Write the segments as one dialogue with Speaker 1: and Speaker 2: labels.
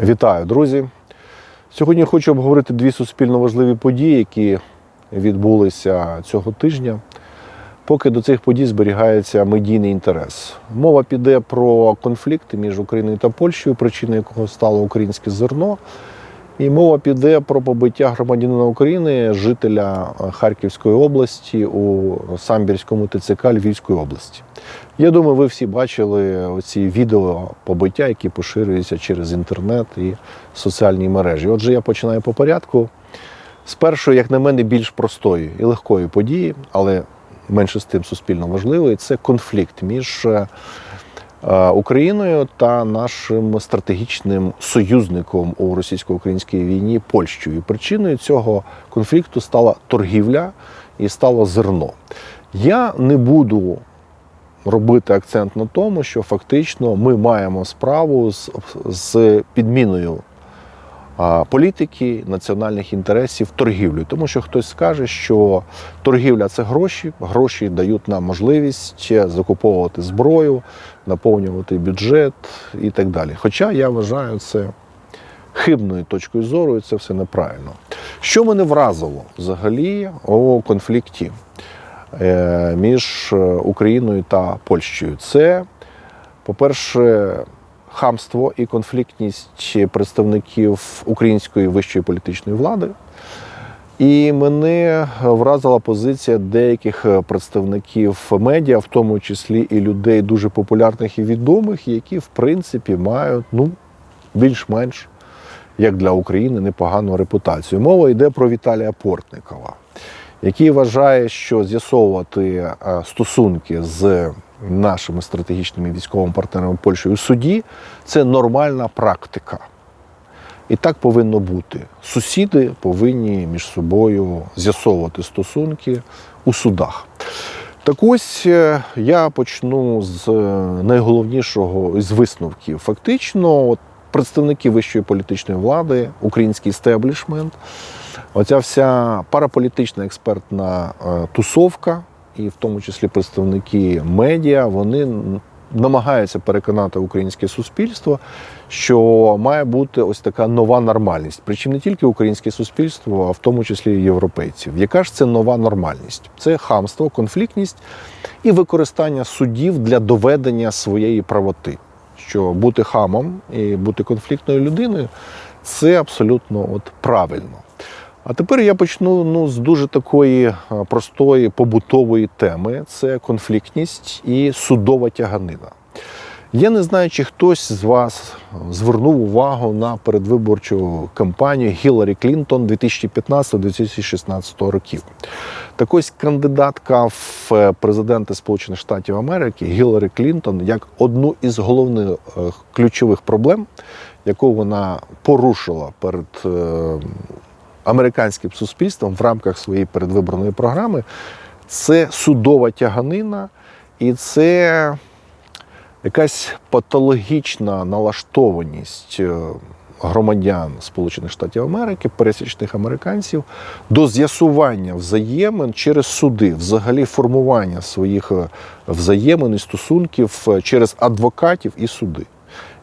Speaker 1: Вітаю, друзі! Сьогодні хочу обговорити дві суспільно важливі події, які відбулися цього тижня. Поки до цих подій зберігається медійний інтерес. Мова піде про конфлікти між Україною та Польщею, причиною якого стало українське зерно. І мова піде про побиття громадянина України, жителя Харківської області у Самбірському ТЦК Львівської області. Я думаю, ви всі бачили оці відео побиття, які поширюються через інтернет і соціальні мережі. Отже, я починаю по порядку. З першої, як на мене, більш простої і легкої події, але менше з тим суспільно важливої, це конфлікт між е, Україною та нашим стратегічним союзником у російсько-українській війні Польщею. Причиною цього конфлікту стала торгівля і стало зерно. Я не буду робити акцент на тому, що фактично ми маємо справу з, з підміною політики, національних інтересів торгівлею. Тому що хтось скаже, що торгівля це гроші, гроші дають нам можливість закуповувати зброю, наповнювати бюджет і так далі. Хоча я вважаю це хибною точкою зору, і це все неправильно. Що мене вразило взагалі у конфлікті? е, між Україною та Польщею. Це, по-перше, хамство і конфліктність представників української вищої політичної влади. І мене вразила позиція деяких представників медіа, в тому числі і людей дуже популярних і відомих, які в принципі мають ну, більш-менш як для України непогану репутацію. Мова йде про Віталія Портникова який вважає, що з'ясовувати е, стосунки з нашими стратегічними військовими партнерами Польщею у суді це нормальна практика. І так повинно бути. Сусіди повинні між собою з'ясовувати стосунки у судах. Так ось е, я почну з е, найголовнішого з висновків. Фактично, от представники вищої політичної влади, український стеблішмент, оця вся параполітична експертна е, тусовка, і в тому числі представники медіа, вони намагаються переконати українське суспільство, що має бути ось така нова нормальність. Причому не тільки українське суспільство, а в тому числі і європейців. Яка ж це нова нормальність? Це хамство, конфліктність і використання судів для доведення своєї правоти що бути хамом і бути конфліктною людиною це абсолютно от правильно. А тепер я почну ну, з дуже такої простої побутової теми: це конфліктність і судова тяганина. Я не знаю, чи хтось з вас звернув увагу на передвиборчу кампанію Гіларі Клінтон 2015-2016 років. Так ось кандидатка в президенти Сполучених Штатів Америки Гіларі Клінтон як одну із головних е, ключових проблем, яку вона порушила перед е, американським суспільством в рамках своєї передвиборної програми, це судова тяганина і це якась патологічна налаштованість е, громадян Сполучених Штатів Америки, пересічних американців, до з'ясування взаємин через суди, взагалі формування своїх е, взаємин і стосунків е, через адвокатів і суди.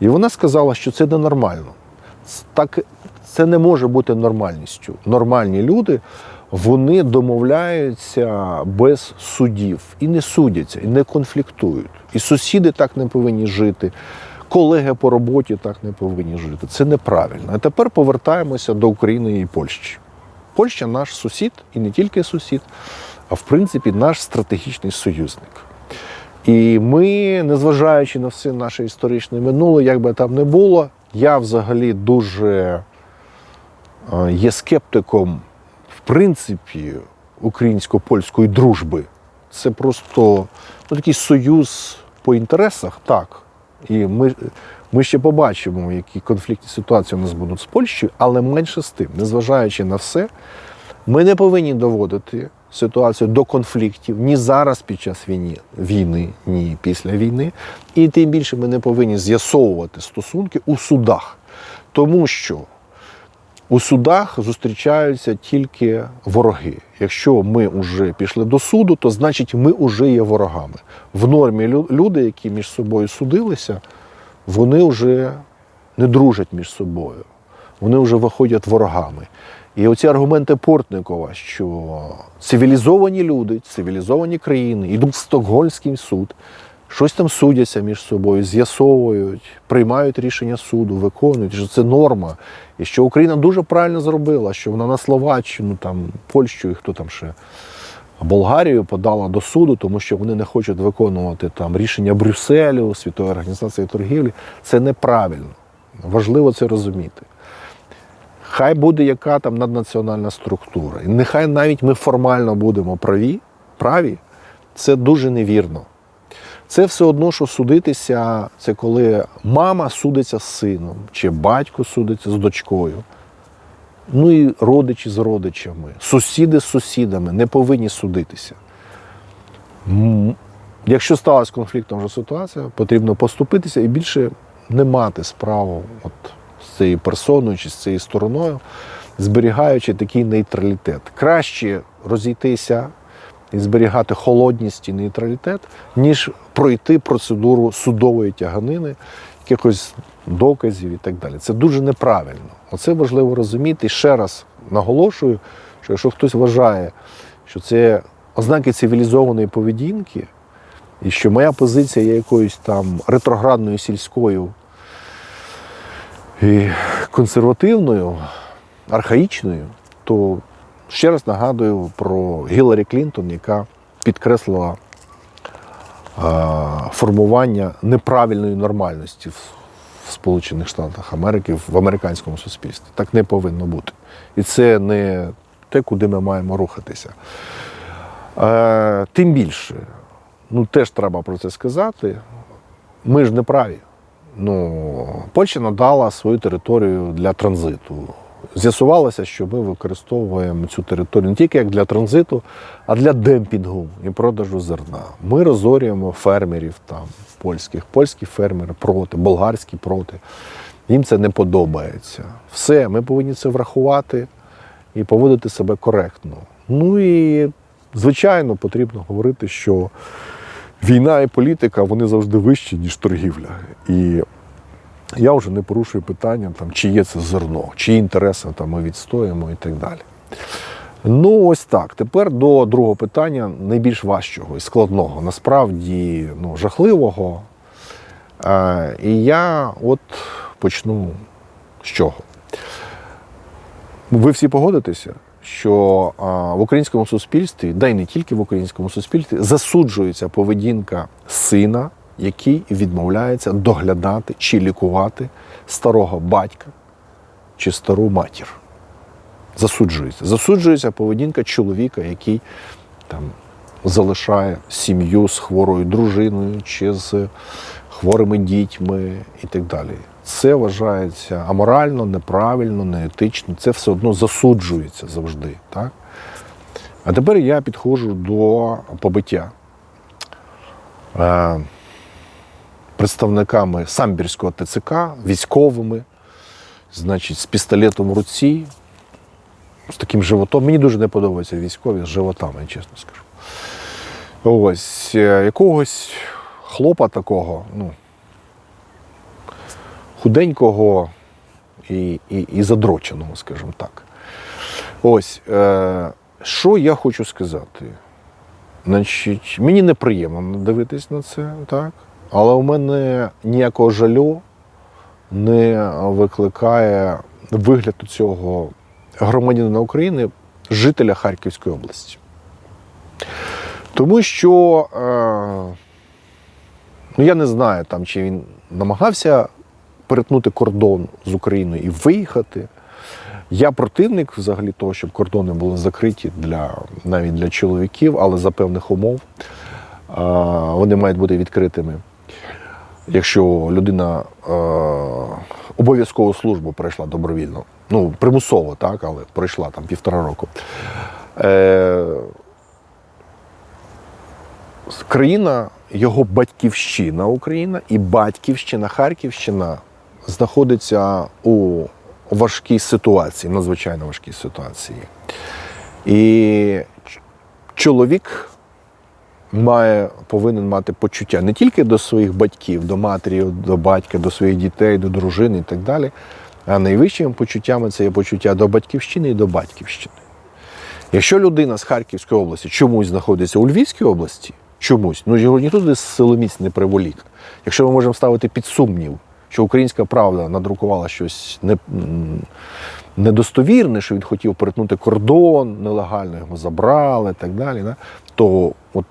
Speaker 1: І вона сказала, що це ненормально. Так це не може бути нормальністю. Нормальні люди вони домовляються без судів і не судяться, і не конфліктують. І сусіди так не повинні жити, колеги по роботі так не повинні жити. Це неправильно. А тепер повертаємося до України і Польщі. Польща наш сусід, і не тільки сусід, а в принципі наш стратегічний союзник. І ми, незважаючи на все наше історичне минуле, як би там не було, я взагалі дуже є скептиком в принципі українсько-польської дружби це просто ну, такий союз по інтересах, так. І ми ми ще побачимо, які конфліктні ситуації у нас будуть з Польщею, але менше з тим, незважаючи на все, ми не повинні доводити ситуацію до конфліктів ні зараз під час війни, війни, ні після війни. І тим більше ми не повинні з'ясовувати стосунки у судах, тому що у судах зустрічаються тільки вороги. Якщо ми вже пішли до суду, то значить ми вже є ворогами. В нормі люди, які між собою судилися, вони вже не дружать між собою. Вони вже виходять ворогами. І оці аргументи Портникова, що цивілізовані люди, цивілізовані країни йдуть в Стокгольмський суд, щось там судяться між собою, з'ясовують, приймають рішення суду, виконують, що це норма. І що Україна дуже правильно зробила, що вона на Словаччину, там, Польщу і хто там ще. Болгарію подала до суду, тому що вони не хочуть виконувати там рішення Брюсселю, Світової організації торгівлі. Це неправильно. Важливо це розуміти. Хай буде яка там наднаціональна структура. І нехай навіть ми формально будемо праві, праві, це дуже невірно. Це все одно, що судитися, це коли мама судиться з сином, чи батько судиться з дочкою. Ну і родичі з родичами, сусіди з сусідами не повинні судитися. Якщо сталася конфліктна вже ситуація, потрібно поступитися і більше не мати справу от з цією персоною чи з цією стороною, зберігаючи такий нейтралітет. Краще розійтися і зберігати холодність і нейтралітет, ніж пройти процедуру судової тяганини, якихось доказів і так далі. Це дуже неправильно. Оце важливо розуміти. І ще раз наголошую, що якщо хтось вважає, що це ознаки цивілізованої поведінки, і що моя позиція є якоюсь там ретроградною сільською і консервативною, архаїчною, то ще раз нагадую про Гіларі Клінтон, яка підкреслила а, формування неправильної нормальності в, в Сполучених Штатах Америки, в американському суспільстві. Так не повинно бути. І це не те, куди ми маємо рухатися. Е, тим більше, ну теж треба про це сказати. Ми ж не праві. Ну, Польща надала свою територію для транзиту. З'ясувалося, що ми використовуємо цю територію не тільки як для транзиту, а для демпінгу і продажу зерна. Ми розорюємо фермерів там польських. Польські фермери проти, болгарські проти. Їм це не подобається. Все, ми повинні це врахувати і поводити себе коректно. Ну і звичайно потрібно говорити, що війна і політика вони завжди вищі, ніж торгівля. І я вже не порушую питання, там, чи є це зерно, чиї інтереси там, ми відстоїмо і так далі. Ну, ось так. Тепер до другого питання, найбільш важчого і складного, насправді ну, жахливого. Е, і я от почну з чого. Ви всі погодитеся, що а, в українському суспільстві, да й не тільки в українському суспільстві, засуджується поведінка сина, який відмовляється доглядати чи лікувати старого батька чи стару матір. Засуджується. Засуджується поведінка чоловіка, який там залишає сім'ю з хворою дружиною чи з хворими дітьми і так далі. Це вважається аморально, неправильно, неетично. Це все одно засуджується завжди. Так? А тепер я підходжу до побиття е, представниками самбірського ТЦК, військовими, значить, з пістолетом в руці, з таким животом. Мені дуже не подобаються військові з животами, я чесно скажу. Ось е, якогось хлопа такого, ну, худенького і, і, і задроченого, скажімо так. Ось, е, що я хочу сказати? Значить, мені неприємно дивитись на це, так? Але у мене ніякого жалю не викликає вигляд у цього громадянина України, жителя Харківської області. Тому що е, ну, я не знаю, там, чи він намагався перетнути кордон з Україною і виїхати. Я противник взагалі того, щоб кордони були закриті для, навіть для чоловіків, але за певних умов а, вони мають бути відкритими. Якщо людина е, обов'язкову службу пройшла добровільно, ну примусово, так, але пройшла там півтора року. Е, країна, його батьківщина Україна і батьківщина Харківщина знаходиться у важкій ситуації, надзвичайно важкій ситуації. І чоловік має, повинен мати почуття не тільки до своїх батьків, до матері, до батька, до своїх дітей, до дружини і так далі. А найвищими почуттями це є почуття до батьківщини і до батьківщини. Якщо людина з Харківської області чомусь знаходиться у Львівській області, чомусь, ну його ніхто туди силоміць не приволік. Якщо ми можемо ставити під сумнів, що українська правда надрукувала щось не, недостовірне, що він хотів перетнути кордон, нелегально його забрали і так далі, да, то от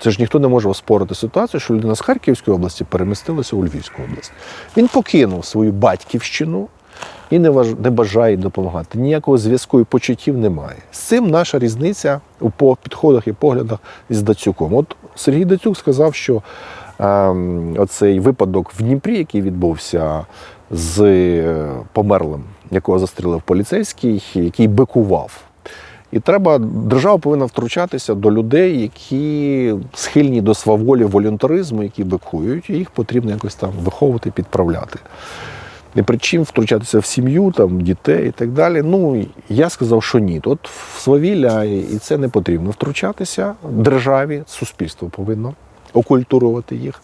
Speaker 1: це ж ніхто не може оспорити ситуацію, що людина з Харківської області перемістилася у Львівську область. Він покинув свою батьківщину і не, важ... не бажає допомагати. Ніякого зв'язку і почуттів немає. З цим наша різниця по- підходах і поглядах із Дацюком. От Сергій Дацюк сказав, що ем, оцей випадок в Дніпрі, який відбувся з е, померлим, якого застрелив поліцейський, який бикував. І треба, держава повинна втручатися до людей, які схильні до сваволі волюнтаризму, які бикують, і їх потрібно якось там виховувати, підправляти. Не при чим втручатися в сім'ю, там, дітей і так далі. Ну, я сказав, що ні. От в свавілля і це не потрібно втручатися державі, суспільство повинно окультурувати їх.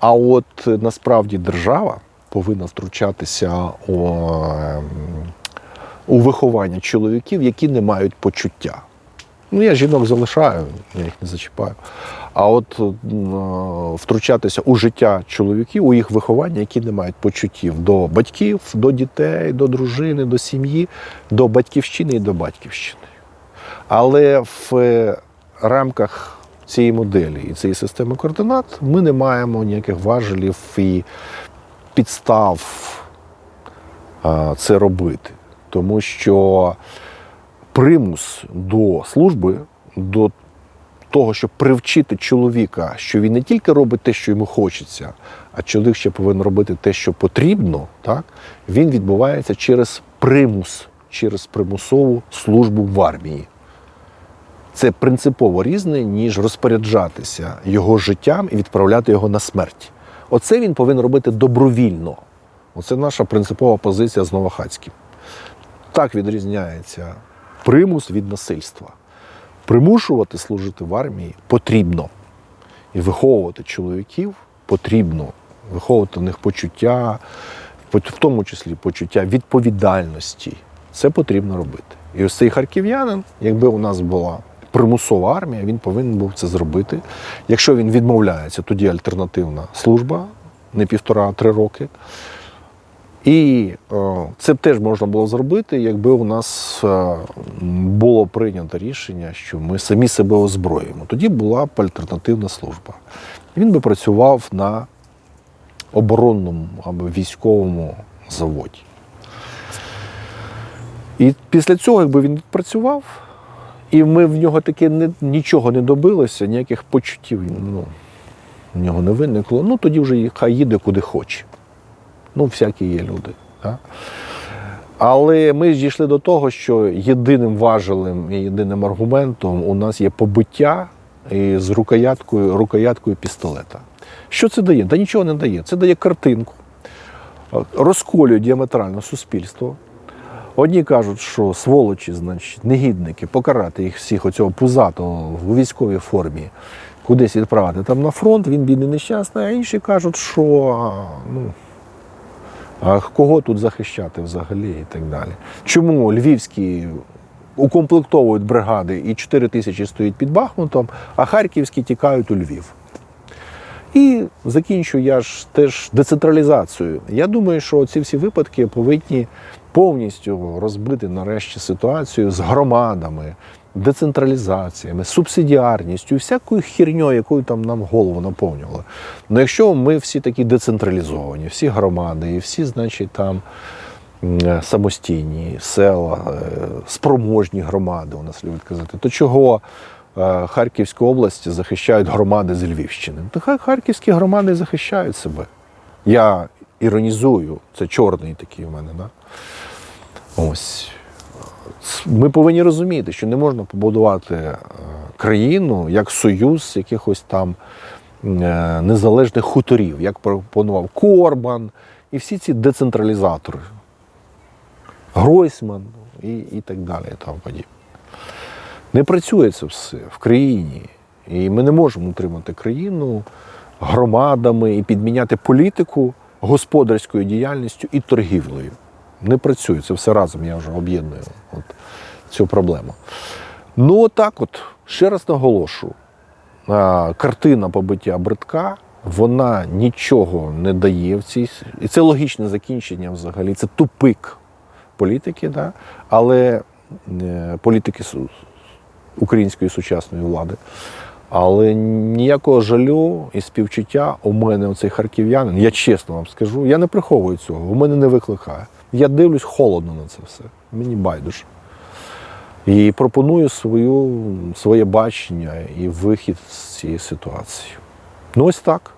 Speaker 1: А от насправді держава повинна втручатися у, у виховання чоловіків, які не мають почуття. Ну, я жінок залишаю, я їх не зачіпаю. А от м, втручатися у життя чоловіків, у їх виховання, які не мають почуттів до батьків, до дітей, до дружини, до сім'ї, до батьківщини і до батьківщини. Але в е, рамках цієї моделі і цієї системи координат ми не маємо ніяких важелів і підстав а, це робити. Тому що примус до служби, до того, щоб привчити чоловіка, що він не тільки робить те, що йому хочеться, а чоловік ще повинен робити те, що потрібно, так? він відбувається через примус, через примусову службу в армії. Це принципово різне, ніж розпоряджатися його життям і відправляти його на смерть. Оце він повинен робити добровільно. Оце наша принципова позиція з Новохацьким. Так відрізняється примус від насильства. Примушувати служити в армії потрібно. І виховувати чоловіків потрібно. Виховувати в них почуття, в тому числі почуття відповідальності. Це потрібно робити. І ось цей харків'янин, якби у нас була примусова армія, він повинен був це зробити. Якщо він відмовляється, тоді альтернативна служба, не півтора-три роки. І е, це б теж можна було зробити, якби у нас е, було прийнято рішення, що ми самі себе озброїмо. Тоді була б альтернативна служба. Він би працював на оборонному або військовому заводі. І після цього, якби він працював, і ми в нього таки не, нічого не добилося, ніяких почуттів ну, в нього не виникло, ну тоді вже хай їде куди хоче. Ну, всякі є люди. Так? Але ми ж дійшли до того, що єдиним важелем і єдиним аргументом у нас є побиття з рукояткою, рукояткою пістолета. Що це дає? Та нічого не дає. Це дає картинку, розколює діаметрально суспільство. Одні кажуть, що сволочі, значить, негідники, покарати їх всіх оцього пузатого у військовій формі, кудись відправити там на фронт, він бідний нещасний, а інші кажуть, що ну, а кого тут захищати взагалі і так далі. Чому львівські укомплектовують бригади і 4 тисячі стоїть під Бахмутом, а харківські тікають у Львів? І закінчу я ж теж децентралізацією. Я думаю, що ці всі випадки повинні повністю розбити нарешті ситуацію з громадами, децентралізаціями, субсидіарністю, всякою хірньою, якою там нам голову наповнювали. Ну якщо ми всі такі децентралізовані, всі громади, і всі, значить, там самостійні села, е, спроможні громади, у нас люблять казати, то чого? е, Харківської області захищають громади з Львівщини. То хай харківські громади захищають себе. Я іронізую, це чорний такий у мене. Да? Ось. Ми повинні розуміти, що не можна побудувати е, країну як союз якихось там е, незалежних хуторів, як пропонував Корбан і всі ці децентралізатори, Гройсман і, і так далі. І тому. Не працює це все в країні, І ми не можемо утримати країну громадами і підміняти політику господарською діяльністю і торгівлею. Не працює це все разом. Я вже об'єдную от цю проблему. Ну, отак, от ще раз наголошую. Картина побиття бритка, вона нічого не дає в цій. І це логічне закінчення взагалі. Це тупик політики, да? але е, політики української сучасної влади. Але ніякого жалю і співчуття у мене оцей харків'янин, я чесно вам скажу, я не приховую цього, у мене не викликає. Я дивлюсь холодно на це все. Мені байдуже. І пропоную свою, своє бачення і вихід з цієї ситуації. Ну, ось так.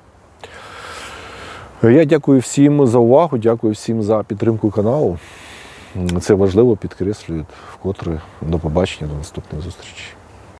Speaker 1: Я дякую всім за увагу, дякую всім за підтримку каналу. Це важливо підкреслюю вкотре. До побачення, до наступних зустрічей.